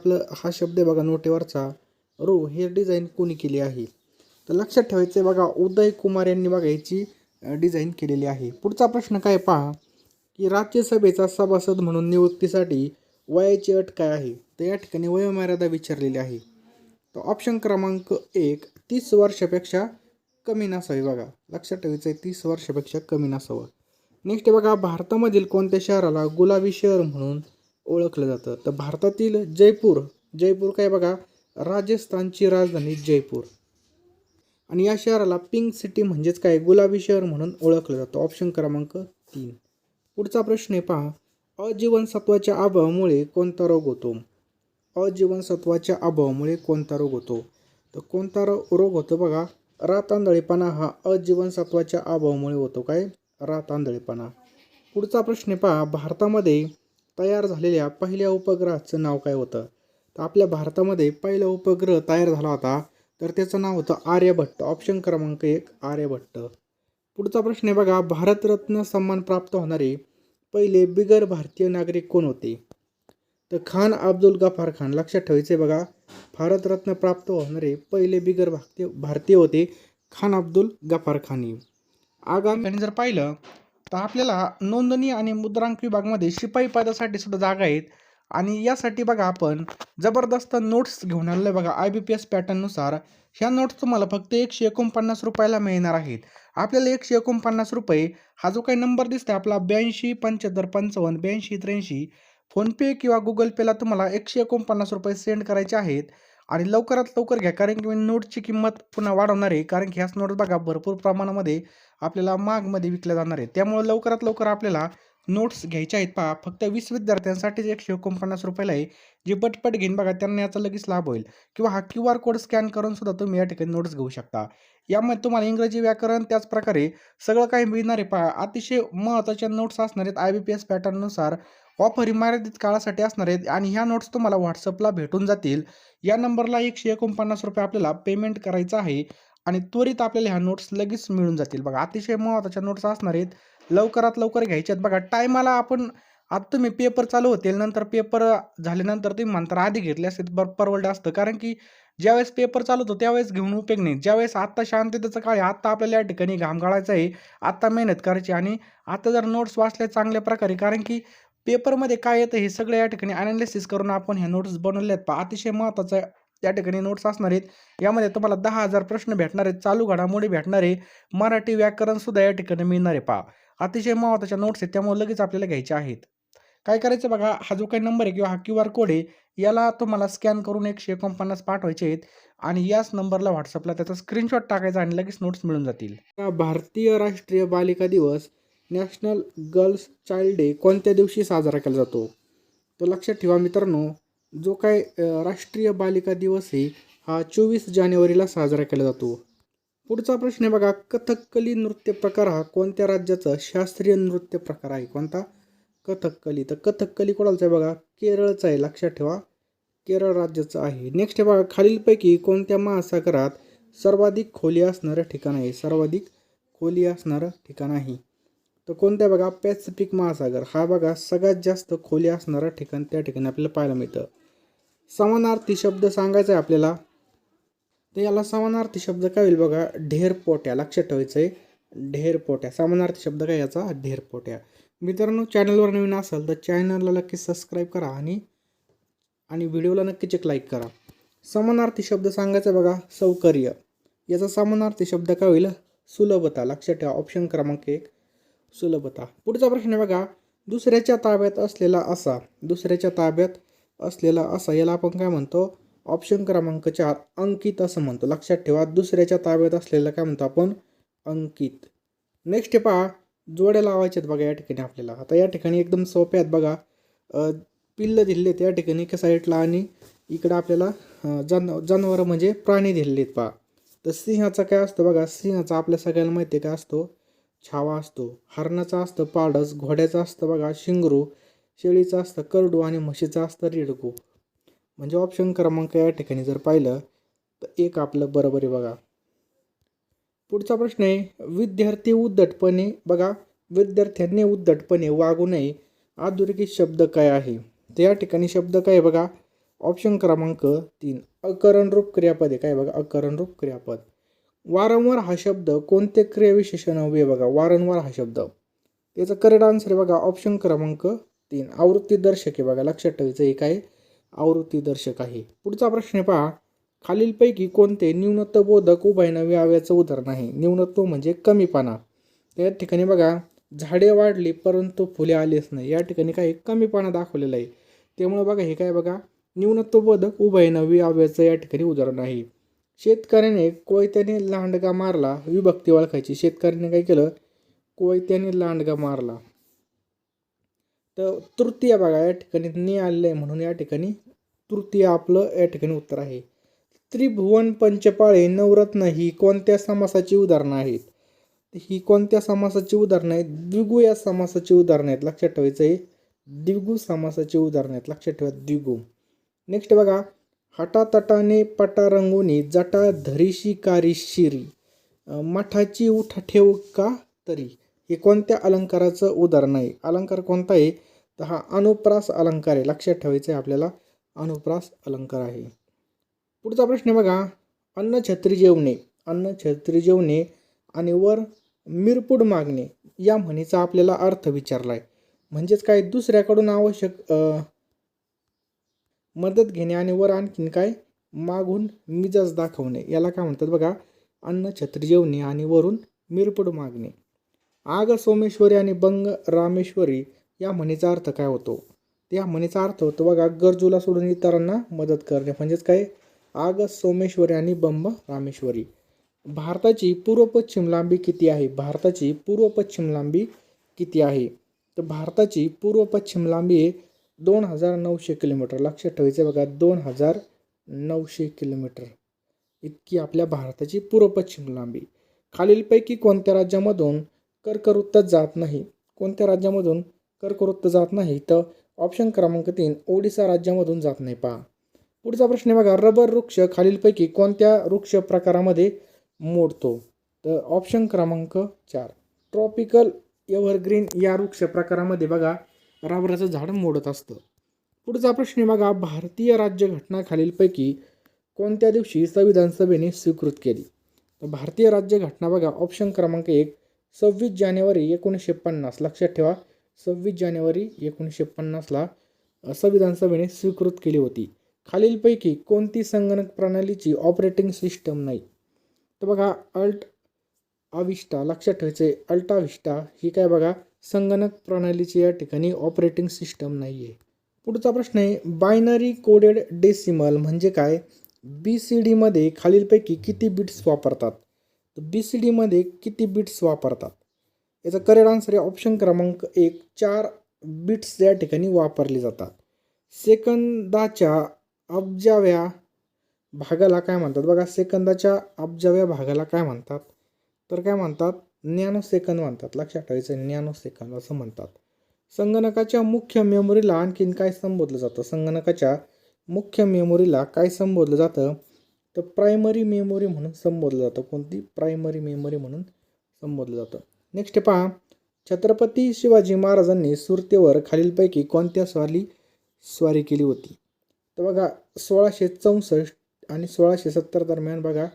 आपलं हा शब्द आहे बघा नोटेवरचा. रो हे डिझाईन कोणी केली आहे? तर लक्षात ठेवायचं आहे बघा उदय कुमार यांनी बघा याची डिझाईन केलेली आहे. पुढचा प्रश्न काय पहा? की राज्यसभेचा सभासद म्हणून नियुक्तीसाठी वयाची अट काय आहे? तर या ठिकाणी वयोमर्यादा विचारलेली आहे. तर ऑप्शन क्रमांक एक तीस वर्षापेक्षा कमी नसावी बघा. लक्षात ठेवायचं आहे तीस वर्षापेक्षा कमी नसावं. नेक्स्ट बघा भारतामधील कोणत्या शहराला गुलाबी शहर म्हणून ओळखलं जातं. तर भारतातील जयपूर जयपूर काय बघा राजस्थानची राजधानी जयपूर. आणि या शहराला पिंक सिटी म्हणजेच काय? गुलाबी शहर म्हणून ओळखलं जातं. ऑप्शन क्रमांक तीन. पुढचा प्रश्न आहे पहा. अजीवनसत्वाच्या अभावामुळे कोणता रोग होतो? अजीवनसत्वाच्या अभावामुळे कोणता रोग होतो? तर कोणता रो रोग होतो बघा? रातांदळेपणा हा अजीवनसत्वाच्या अभावामुळे होतो काय? रातांदळेपणा पुढचा प्रश्न आहे पहा. भारतामध्ये तयार झालेल्या पहिल्या उपग्रहाचं नाव काय होतं? तर आपल्या भारतामध्ये पहिला उपग्रह तयार झाला होता. तर त्याचं नाव होतं आर्यभट्ट. ऑप्शन क्रमांक एक आर्यभट्ट. पुढचा प्रश्न आहे बघा भारतरत्न सन्मान प्राप्त होणारे पहिले बिगर भारतीय नागरिक कोण होते? तर खान अब्दुल गफार खान लक्षात ठेवायचे बघा भारतरत्न प्राप्त होणारे पहिले बिगर भारतीय भारतीय होते खान अब्दुल गफार खानी. आगामी आणि जर पाहिलं तर आपल्याला नोंदणी आणि मुद्रांक विभागामध्ये शिपाई पदासाठी सुद्धा जागा आहेत. आणि यासाठी बघा आपण जबरदस्त नोट्स घेऊन आलेलं आहे बघा आय बी पी एस पॅटर्ननुसार ह्या नोट्स तुम्हाला फक्त एकशे एकोणपन्नास रुपयाला मिळणार आहेत. आपल्याला एकशे एकोणपन्नास रुपये हा जो काही नंबर दिसतो आपला ब्याऐंशी पंच्याहत्तर पंचावन्न ब्याऐंशी त्र्याऐंशी फोनपे किंवा गुगल पेला तुम्हाला एकशे एकोणपन्नास रुपये सेंड करायचे आहेत. आणि लवकरात लवकर घ्या. कारण की मी नोटची किंमत पुन्हा वाढवणार आहे. कारण की ह्याच नोट बघा भरपूर प्रमाणामध्ये आपल्याला मागमध्ये विकल्या जाणार आहे त्यामुळे लवकरात लवकर आपल्याला नोट्स घ्यायच्या आहेत. पहा फक्त वीस विद्यार्थ्यांसाठीच एकशे एकोणपन्नास रुपयाला आहे. जे पटपट घेईन बघा त्यांना याचा लगेच लाभ होईल. किंवा हा क्यू आर कोड स्कॅन करून सुद्धा तुम्ही या ठिकाणी नोट्स घेऊ शकता. यामध्ये तुम्हाला इंग्रजी व्याकरण त्याचप्रकारे सगळं काही मिळणार आहे. पहा अतिशय महत्त्वाच्या नोट्स असणार आहेत. आय बी पी एस पॅटर्ननुसार ऑफर मर्यादित काळासाठी असणार आहेत आणि ह्या नोट्स तुम्हाला व्हॉट्सअपला भेटून जातील. या नंबरला एकशे एकोणपन्नास रुपये आपल्याला पेमेंट करायचं आहे आणि त्वरित आपल्याला ह्या नोट्स लगेच मिळून जातील. बघा अतिशय महत्त्वाच्या नोट्स असणार आहेत. लवकरात लवकर घ्यायच्यात. बघा टायमाला आपण आता तुम्ही पेपर चालू होतील नंतर पेपर झाल्यानंतर तुम्ही म्हणता आधी घेतले असते बर परवडलं असतं. कारण की ज्यावेळेस पेपर चालू होतो त्यावेळेस घेऊन उपयोग नाही. ज्यावेळेस आत्ता शांततेचं काळ आहे आत्ता आपल्याला या ठिकाणी घाम गाळायचा आहे आत्ता मेहनत करायची आणि आता जर नोट्स वाचल्या चांगल्या प्रकारे कारण की पेपरमध्ये काय येतं हे सगळं या ठिकाणी अनालिसिस करून आपण ह्या नोट्स बनवले आहेत पहा. अतिशय महत्त्वाचं त्या ठिकाणी नोट्स असणार आहेत. यामध्ये तुम्हाला दहा हजार प्रश्न भेटणार आहेत. चालू घडामोडी भेटणार आहे. मराठी व्याकरणसुद्धा या ठिकाणी मिळणार आहे पहा. अतिशय महत्त्वाच्या नोट्स आहेत. त्यामुळे लगेच आपल्याला घ्यायच्या आहेत. काय करायचं बघा? हा जो काही नंबर आहे किंवा हा क्यू आर कोड आहे याला तुम्हाला स्कॅन करून एकशे एकोणपन्नास पाठवायचे आहेत. आणि याच नंबरला व्हॉट्सअपला त्याचा स्क्रीनशॉट टाकायचा आणि लगेच नोट्स मिळून जातील. भारतीय राष्ट्रीय बालिका दिवस नॅशनल गर्ल्स चाइल्ड डे कोणत्या दिवशी साजरा केला जातो? तर लक्षात ठेवा मित्रांनो जो काय राष्ट्रीय बालिका दिवस आहे हा चोवीस जानेवारीला साजरा केला जातो. पुढचा प्रश्न आहे बघा कथकली नृत्य प्रकार हा कोणत्या राज्याचा शास्त्रीय नृत्य प्रकार आहे? कोणता? कथकली. तर कथकली कोणाचा आहे बघा? केरळचा आहे लक्षात ठेवा. केरळ राज्याचं आहे. नेक्स्ट आहे बघा खालीलपैकी कोणत्या महासागरात सर्वाधिक खोली असणारं ठिकाण आहे? सर्वाधिक खोली असणारं ठिकाण आहे. तर कोणत्या बघा पॅसिफिक महासागर. हा बघा सगळ्यात जास्त खोली असणारा ठिकाण त्या ठिकाणी आपल्याला पाहायला मिळतं. समानार्थी शब्द सांगायचा आहे आपल्याला. तर याला समानार्थी शब्द काय होईल बघा ढेरपोट्या लक्षात ठेवायचं आहे ढेरपोट्या समानार्थी शब्द काय याचा? ढेरपोट्या मित्रांनो चॅनलवर नवीन असाल तर चॅनलला नक्की सबस्क्राईब करा आणि आणि व्हिडिओला नक्कीच एक लाईक करा. समानार्थी शब्द सांगायचा बघा सौकर्य. याचा समानार्थी शब्द काय होईल? सुलभता. लक्षात ठेवा. ऑप्शन क्रमांक एक. सुलभता. पुढचा प्रश्न आहे बघा. दुसऱ्याच्या ताब्यात असलेला असा दुसऱ्याच्या ताब्यात असलेला असा याला आपण काय म्हणतो? ऑप्शन क्रमांक चार अंकित असं म्हणतो. लक्षात ठेवा दुसऱ्याच्या ताब्यात असलेलं काय म्हणतो आपण? अंकित. नेक्स्ट पहा जोड्या लावायच्यात बघा या ठिकाणी आपल्याला. आता या ठिकाणी एकदम सोप्या आहेत बघा. पिल्लं दिलेले आहेत या ठिकाणी एका साईडला आणि इकडं आपल्याला जन जनावरं म्हणजे प्राणी दिलेले आहेत पहा. तर सिंहाचा काय असतं बघा? सिंहाचा आपल्या सगळ्यांना माहिती आहे काय असतो? छावा असतो हरणाचा असतं पाडस घोड्याचं असतं बघा शिंगरू शेळीचं असतं करडू आणि म्हशीचं असतं रिडकू. म्हणजे ऑप्शन क्रमांक या ठिकाणी जर पाहिलं तर एक आपलं बरोबर आहे बघा. पुढचा प्रश्न आहे विद्यार्थी उद्धटपणे बघा विद्यार्थ्यांनी उद्धटपणे वागू नये अधोरेखित शब्द काय आहे? तर या ठिकाणी शब्द काय आहे बघा? ऑप्शन क्रमांक तीन अकरणरूप क्रियापद आहे. काय बघा? अकरणरूप क्रियापद. वारंवार हा शब्द कोणते क्रियाविशेषण हवे बघा वारंवार हा शब्द. त्याचं करेक्ट आन्सर आहे बघा ऑप्शन क्रमांक तीन. आवृत्ती दर्शक आहे बघा लक्षात ठेवायचं हे काय आवृत्ती दर्शक आहे. पुढचा प्रश्न पहा खालीलपैकी कोणते न्यूनत्वबोधक उभयनवी आव्याचं उदाहरण आहे? न्यूनत्व म्हणजे कमीपणा. त्या ठिकाणी बघा झाडे वाढली परंतु फुले आलीच नाही. या ठिकाणी काही कमीपणा दाखवलेला आहे. त्यामुळे बघा हे काय बघा न्यूनत्वबोधक उभयनवी आव्याचं या ठिकाणी उदाहरण आहे. शेतकऱ्याने कोयत्याने लांडगा मारला विभक्ती ओळखायची. शेतकऱ्याने काय केलं? कोयत्याने लांडगा मारला. तर तृतीय बघा या ठिकाणी ने आलेलं आहे म्हणून या ठिकाणी तृतीय आपलं या ठिकाणी उत्तर आहे. त्रिभुवन पंचपाळे नवरत्न ही कोणत्या समासाची उदाहरणं आहेत? ही कोणत्या समासाची उदाहरणं आहेत? द्विगु या समासाची उदाहरणं आहेत. लक्षात ठेवायचं आहे. द्विगु समासाची उदाहरणं आहेत. लक्षात ठेवा द्विगु नेक्स्ट बघा हटातटाने पटा रंगोनी जटा धरीशी कारी शिरी. मठाची उठा ठेव का तरी? हे कोणत्या अलंकाराचं उदाहरण आहे? अलंकार कोणता आहे? तर हा अनुप्रास अलंकार आहे. लक्षात ठेवायचं आहे आपल्याला अनुप्रास अलंकार आहे. पुढचा प्रश्न आहे बघा. अन्न छत्री जेवणे. अन्न छत्री जेवणे आणि वर मिरपूड मागणे. या म्हणीचा आपल्याला अर्थ विचारला आहे म्हणजेच काय? दुसऱ्याकडून आवश्यक मदत घेणे आणि वर आणखीन काय मागून मिजाज दाखवणे. याला काय म्हणतात बघा? अन्न छत्री जेवणे आणि वरून मिरपूड मागणे. आग सोमेश्वरी आणि बंग रामेश्वरी या म्हणीचा अर्थ काय होतो? त्या म्हणीचा अर्थ होतो बघा गरजूला सोडून इतरांना मदत करणे. म्हणजेच काय? आग सोमेश्वरी आणि बंब रामेश्वरी. भारताची पूर्व पश्चिम लांबी किती आहे? भारताची पूर्व पश्चिम लांबी किती आहे? तर भारताची पूर्व पश्चिम लांबी आहे दोन हजार नऊशे किलोमीटर. लक्षात ठेवायचं बघा दोन हजार नऊशे किलोमीटर. इतकी आपल्या भारताची पूर्व पश्चिम लांबी. खालीलपैकी कोणत्या राज्यामधून कर्कवृत्त जात नाही? कोणत्या राज्यामधून कर्कवृत्त जात नाही? तर ऑप्शन क्रमांक तीन ओडिसा राज्यामधून जात नाही. पहा. पुढचा प्रश्न बघा रबर वृक्ष खालीलपैकी कोणत्या वृक्ष प्रकारामध्ये मोडतो? तर ऑप्शन क्रमांक चार ट्रॉपिकल एव्हरग्रीन या वृक्ष प्रकारामध्ये बघा रबराचं झाड मोडत असतं. पुढचा प्रश्न बघा भारतीय राज्यघटना खालीलपैकी कोणत्या दिवशी संविधान सभेने स्वीकृत केली? तर भारतीय राज्यघटना बघा ऑप्शन क्रमांक एक सव्वीस जानेवारी एकोणीसशे पन्नास. लक्षात ठेवा सव्वीस जानेवारी एकोणीसशे पन्नासला संविधान सभेने स्वीकृत केली होती. खालीलपैकी कोणती संगणक प्रणालीची ऑपरेटिंग सिस्टम नाही? तर बघा अल्ट अविष्टा लक्षात ठेवायचे अल्टाविष्टा ही काय बघा संगणक प्रणालीची या ठिकाणी ऑपरेटिंग सिस्टम नाही आहे पुढचा प्रश्न आहे बायनरी कोडेड डेसिमल म्हणजे काय? बी सी डीमध्ये खालीलपैकी किती बिट्स वापरतात? तर बी सी डीमध्ये किती बिट्स वापरतात? याचा करेक्ट आन्सर आहे ऑप्शन क्रमांक एक चार बिट्स या ठिकाणी वापरले जातात. सेकंदाच्या अब्जाव्या भागाला काय म्हणतात? बघा सेकंदाच्या अब्जाव्या भागाला काय म्हणतात? तर काय म्हणतात? नॅनो सेकंद म्हणतात. लक्षात ठेवायचं नॅनो सेकंद असं म्हणतात. संगणकाच्या मुख्य मेमोरीला आणखीन काय संबोधलं जातं? संगणकाच्या मुख्य मेमोरीला काय संबोधलं जातं? तर प्रायमरी मेमोरी म्हणून संबोधलं जातं. कोणती? प्रायमरी मेमोरी म्हणून संबोधलं जातं. नेक्स्ट पहा. छत्रपती शिवाजी महाराजांनी सुरतेवर खालीलपैकी कोणत्या स्वारी स्वारी केली होती? तर बघा सोळाशे चौसष्ट आणि सोळाशे सत्तर दरम्यान बघा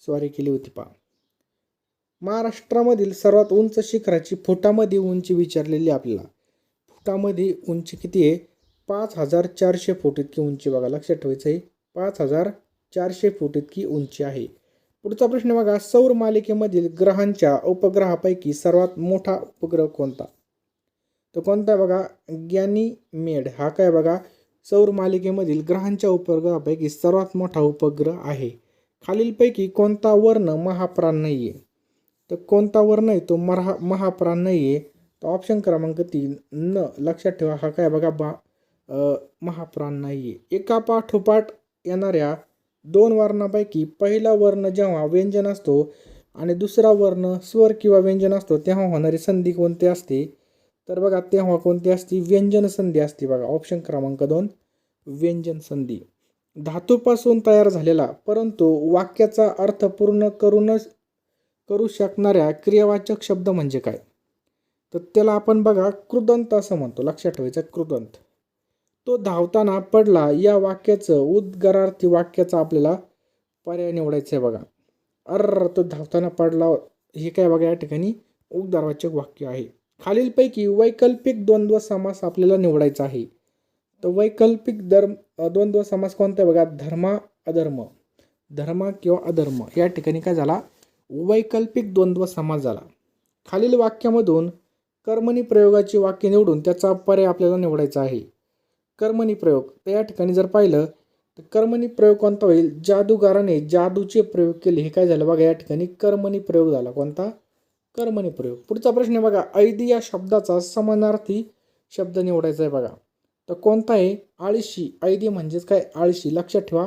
स्वारी केली होती पहा. महाराष्ट्रामधील सर्वात उंच शिखराची फुटामध्ये उंची विचारलेली आपल्याला. फुटामध्ये उंची किती आहे? पाच हजार चारशे फूट इतकी उंची बघा लक्षात ठेवायचं आहे. पाच हजार चारशे फूट इतकी उंची आहे. पुढचा प्रश्न बघा सौर मालिकेमधील ग्रहांच्या उपग्रहापैकी सर्वात मोठा उपग्रह कोणता? तो कोणता आहे बघा मेड हा काय बघा सौर मालिकेमधील ग्रहांच्या उपग्रहापैकी सर्वात मोठा उपग्रह आहे. खालीलपैकी कोणता वर्ण महाप्राण नाही आहे तर कोणता वर्ण आहे तो मरा महाप्राण नाही आहे तर ऑप्शन क्रमांक तीन न लक्षात ठेवा हा काय बघा बा महाप्राण नाही आहे एका पाठोपाठ येणाऱ्या दोन वर्णापैकी पहिला वर्ण जेव्हा व्यंजन असतो आणि दुसरा वर्ण स्वर किंवा व्यंजन असतो तेव्हा होणारी संधी कोणती असते? तर बघा तेव्हा कोणती असते? व्यंजन संधी असते बघा ऑप्शन क्रमांक दोन व्यंजन संधी. धातूपासून तयार झालेला परंतु वाक्याचा अर्थ पूर्ण करूनच करू शकणाऱ्या क्रियावाचक शब्द म्हणजे काय? तर त्याला आपण बघा कृदंत असं म्हणतो. लक्षात ठेवायचं कृदंत. तो धावताना पडला या वाक्याचं उद्गारार्थी वाक्याचा आपल्याला पर्याय निवडायचा आहे बघा. अर तो धावताना पडला हे काय बघा या ठिकाणी उद्गारवाचक वाक्य आहे. खालीलपैकी वैकल्पिक द्वंद्व समास आपल्याला निवडायचा आहे. तर वैकल्पिक धर्म द्वंद्व समास कोणता आहे बघा? धर्मा अधर्म. धर्म किंवा अधर्म. या ठिकाणी काय झाला? वैकल्पिक द्वंद्व समाज झाला खालील वाक्यामधून कर्मणी प्रयोगाची वाक्य निवडून त्याचा पर्याय आपल्याला निवडायचा आहे. कर्मणी प्रयोग. तर या ठिकाणी जर पाहिलं तर कर्मणी प्रयोग कोणता होईल? जादूगाराने जादूचे प्रयोग केले. हे काय झालं? बघा या ठिकाणी कर्मणी प्रयोग झाला. कोणता? कर्मणी प्रयोग. पुढचा प्रश्न आहे बघा ऐदी या शब्दाचा समानार्थी शब्द निवडायचा आहे बघा. तर कोणता आहे? आळशी. ऐदी म्हणजेच काय? आळशी. लक्षात ठेवा.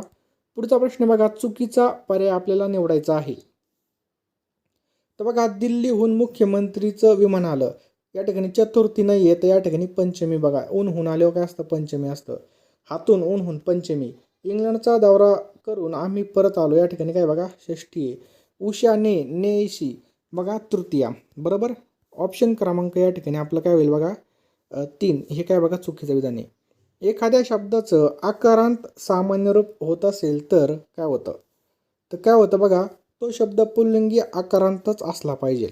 पुढचा प्रश्न बघा चुकीचा पर्याय आपल्याला निवडायचा आहे. तर बघा दिल्लीहून मुख्यमंत्रीचं विमान आलं. या ठिकाणी चतुर्थी नाही आहे तर या ठिकाणी पंचमी बघा. ऊनहून आल्यावर काय असतं? पंचमी असतं. हातून ऊनहून पंचमी. इंग्लंडचा दौरा करून आम्ही परत आलो. या ठिकाणी काय बघा? षष्ठी आहे. उषा ने नेशी बघा तृतीया. बरोबर? ऑप्शन क्रमांक या ठिकाणी आपलं काय होईल बघा? तीन. हे काय बघा? चुकीचं विधान आहे. एखाद्या शब्दाचं आकारांत सामान्य रूप होत असेल तर काय होतं? तर काय होतं बघा? तो शब्द पुल्लिंगी आकारांतच असला पाहिजे.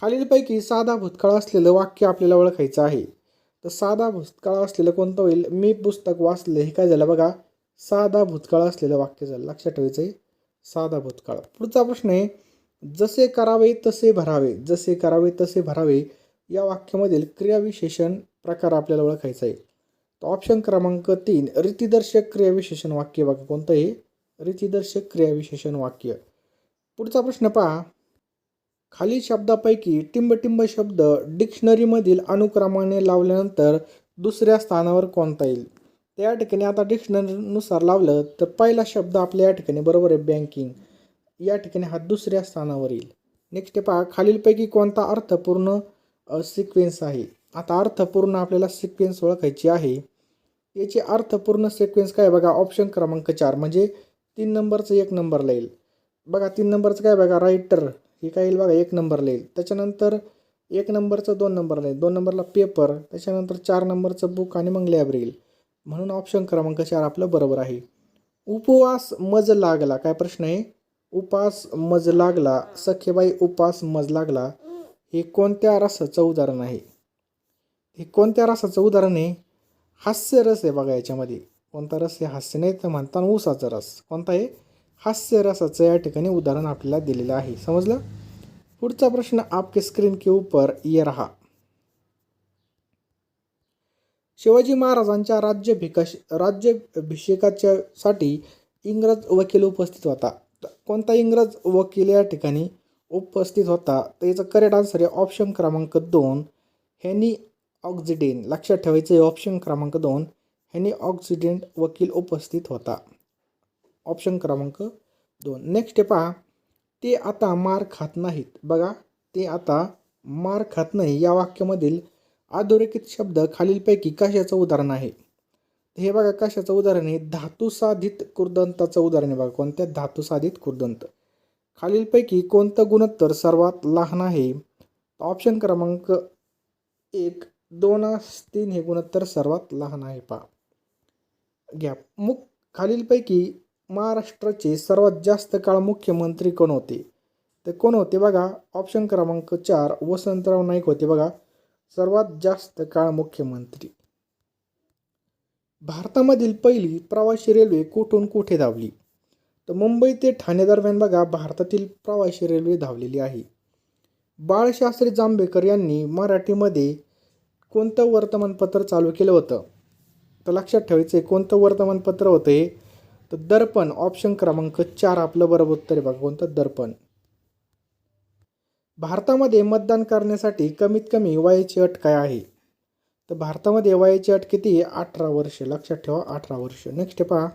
खालीलपैकी साधा भूतकाळ असलेलं वाक्य आपल्याला ओळखायचं आहे. तर साधा भूतकाळ असलेलं कोणतं होईल? मी पुस्तक वाचलं हे काय झालं बघा? साधा भूतकाळ असलेलं वाक्य झालं. लक्षात ठेवायचं आहे साधा भूतकाळ. पुढचा प्रश्न आहे जसे करावे तसे भरावे. जसे करावे तसे भरावे. या वाक्यामधील क्रियाविशेषण प्रकार आपल्याला ओळखायचा आहे. तर ऑप्शन क्रमांक तीन रीतिदर्शक क्रियाविशेषण वाक्य बघा कोणतं आहे? रीतिदर्शक क्रियाविशेषण वाक्य. पुढचा प्रश्न पहा. खालील शब्दापैकी टिंबटिंब शब्द डिक्शनरीमधील अनुक्रमाने लावल्यानंतर दुसऱ्या स्थानावर कोणता येईल? त्या ठिकाणी आता डिक्शनरीनुसार लावलं तर पहिला शब्द आपल्या या ठिकाणी बरोबर आहे बँकिंग या ठिकाणी हा दुसऱ्या स्थानावर येईल. नेक्स्ट पहा खालीलपैकी कोणता अर्थपूर्ण सिक्वेन्स आहे? आता अर्थपूर्ण आपल्याला सिक्वेन्स ओळखायची आहे. याची अर्थपूर्ण सिक्वेन्स काय बघा ऑप्शन क्रमांक चार म्हणजे तीन नंबरचं एक नंबरला येईल बघा तीन नंबरचं काय बघा रायटर हे काय येईल बघा एक नंबरला येईल त्याच्यानंतर एक नंबरचं दोन नंबरला येईल दोन नंबरला पेपर त्याच्यानंतर चार नंबरचं बुक आणि मग लॅब येईल म्हणून ऑप्शन क्रमांक चार आपलं बरोबर आहे. उपवास मज लागला काय प्रश्न आहे? उपास मज लागला सखेबाई उपास मज लागला हे कोणत्या रसाचं उदाहरण आहे? हे कोणत्या रसाचं उदाहरण आहे? हास्य रस आहे बघा याच्यामध्ये. कोणता रस हे हास्य नाही तर म्हणताना ऊसाचा रस. कोणता आहे हास्य रसाचं या ठिकाणी उदाहरण आपल्याला दिलेलं आहे. समजलं? पुढचा प्रश्न आपके स्क्रीन के ऊपर ये रहा. शिवाजी महाराजांच्या राज्यभिकाश राज्याभिषेकाच्या साठी इंग्रज वकील उपस्थित होता. कोणता इंग्रज वकील या ठिकाणी उपस्थित होता? तर याचं करेक्ट आन्सर आहे ऑप्शन क्रमांक दोन. हॅनी ऑक्झिडेन लक्षात ठेवायचं आहे ऑप्शन क्रमांक दोन. हेनी ऑक्सिडेंट वकील उपस्थित होता. ऑप्शन क्रमांक दोन. नेक्स्ट पहा. ते आता मार खात नाहीत. बघा ते आता मार खात नाही. या वाक्यामधील अधोरेखित शब्द खालीलपैकी कशाचं उदाहरण आहे? हे बघा कशाचं उदाहरण आहे? धातुसाधित कुर्दंताचं उदाहरण आहे बघा. कोणत्या? धातुसाधित कुर्दंत. खालीलपैकी कोणतं गुणोत्तर सर्वात लहान आहे? ऑप्शन क्रमांक एक दोन तीन हे गुणोत्तर सर्वात लहान आहे पहा. घ्या. मुख खालीलपैकी महाराष्ट्राचे सर्वात जास्त काळ मुख्यमंत्री कोण होते? तर कोण होते बघा? ऑप्शन क्रमांक चार वसंतराव नाईक होते बघा. सर्वात जास्त काळ मुख्यमंत्री. भारतामधील पहिली प्रवासी रेल्वे कुठून कुठे धावली? तर मुंबई ते ठाणे दरम्यान बघा भारतातील प्रवासी रेल्वे धावलेली आहे. बाळशास्त्री जांभेकर यांनी मराठीमध्ये कोणतं वर्तमानपत्र चालू केलं होतं? तर लक्षात ठेवायचं आहे कोणतं वर्तमानपत्र होतं हे तर दर्पण ऑप्शन क्रमांक चार आपलं बरोबर उत्तर आहे बघा कोणतं? दर्पण. भारतामध्ये मतदान करण्यासाठी कमीत कमी वयाची अट काय आहे? तर भारतामध्ये वयाची अट किती आहे? अठरा वर्ष. लक्षात ठेवा अठरा वर्ष. नेक्स्ट पहा.